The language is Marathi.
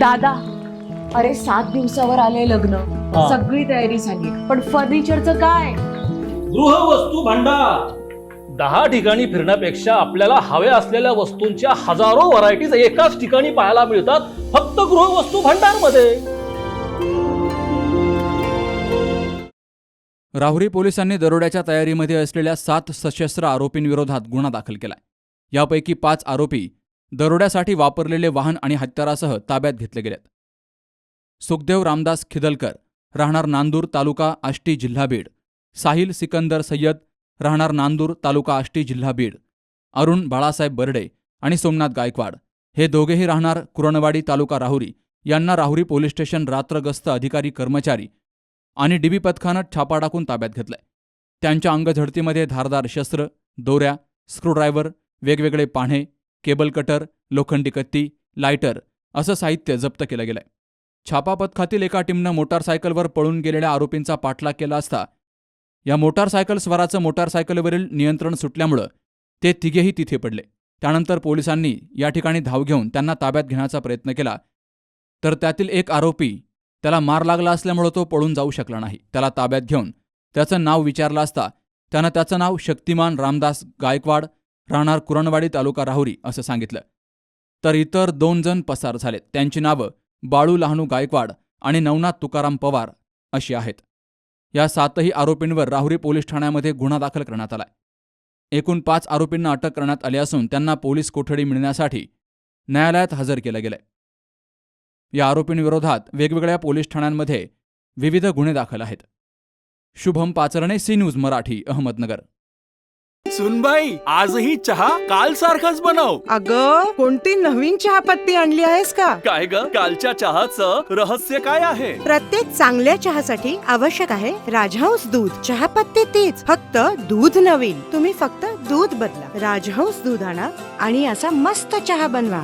दादा अरे सात दिवसावर आले लग्न. हा. सगळी तयारी झाली. पण फर्निचरचं काय? गृहवस्तू भांडार. दहा ठिकाणी फिरण्यापेक्षा आपल्याला हव्या असलेल्या वस्तूंच्या हजारो व्हरायटीज एकाच ठिकाणी पाहायला मिळतात फक्त गृहवस्तू भांडारमध्ये राहुरी पोलिसांनी दरोड्याच्या तयारीमध्ये असलेल्या सात सशस्त्र आरोपींविरोधात गुन्हा दाखल केलाय. यापैकी पाच आरोपी दरोड्यासाठी वापरलेले वाहन आणि हत्यारासह ताब्यात घेतले गेलेत. सुखदेव रामदास खिदलकर राहणार नांदूर तालुका आष्टी जिल्हा बीड. साहिल सिकंदर सय्यद राहणार नांदूर तालुका आष्टी जिल्हा बीड. अरुण बाळासाहेब बर्डे आणि सोमनाथ गायकवाड. हे दोघेही राहणार कुरणवाडी तालुका राहुरी. यांना राहुरी पोलीस स्टेशन रात्रगस्त अधिकारी कर्मचारी आणि डीबी पथकानं छापा टाकून ताब्यात घेतलंय. त्यांच्या अंगझडतीमध्ये धारदार शस्त्र दोऱ्या स्क्रूड्रायव्हर वेगवेगळे पाढे केबल कटर लोखंडी कत्ती लायटर असं साहित्य जप्त केलं गेलंय. छापा पथकातील एका टीमनं मोटारसायकलवर पळून गेलेल्या आरोपींचा पाठलाग केला असता या मोटारसायकल स्वाराचं मोटारसायकलवरील नियंत्रण सुटल्यामुळं ते तिघेही तिथे पडले. त्यानंतर पोलिसांनी या ठिकाणी धाव घेऊन त्यांना ताब्यात घेण्याचा प्रयत्न केला. तर त्यातील एक आरोपी त्याला मार लागला असल्यामुळं तो पळून जाऊ शकला नाही. त्याला ताब्यात घेऊन त्याचं नाव विचारलं असता त्यानं त्याचं नाव शक्तिमान रामदास गायकवाड राहणार कुरणवाडी तालुका राहुरी असं सांगितलं. तर इतर दोन जण पसार झालेत. त्यांची नावं बाळू लहानू गायकवाड आणि नवनाथ तुकाराम पवार अशी आहेत. या सातही आरोपींवर राहुरी पोलीस ठाण्यामध्ये गुन्हा दाखल करण्यात आलाय. एकूण पाच आरोपींना अटक करण्यात आली असून त्यांना पोलीस कोठडी मिळण्यासाठी न्यायालयात हजर केलं गेलंय. या आरोपींविरोधात वेगवेगळ्या पोलीस ठाण्यांमध्ये विविध गुन्हे दाखल आहेत. Shubham Pacharne C news Marathi Ahmednagar. सुनबाई आजही चहा काल सारखाच बनव. अग कोणती नवीन चहापत्ती आणली आहेस का? काय ग कालच्या चहाचं रहस्य काय आहे? प्रत्येक चांगल्या चहासाठी आवश्यक आहे राजहंस दूध. चहापत्ती तीच फक्त दूध नवीन. तुम्ही फक्त दूध बदला. राजहंस दूध आणा आणि असा मस्त चहा बनवा.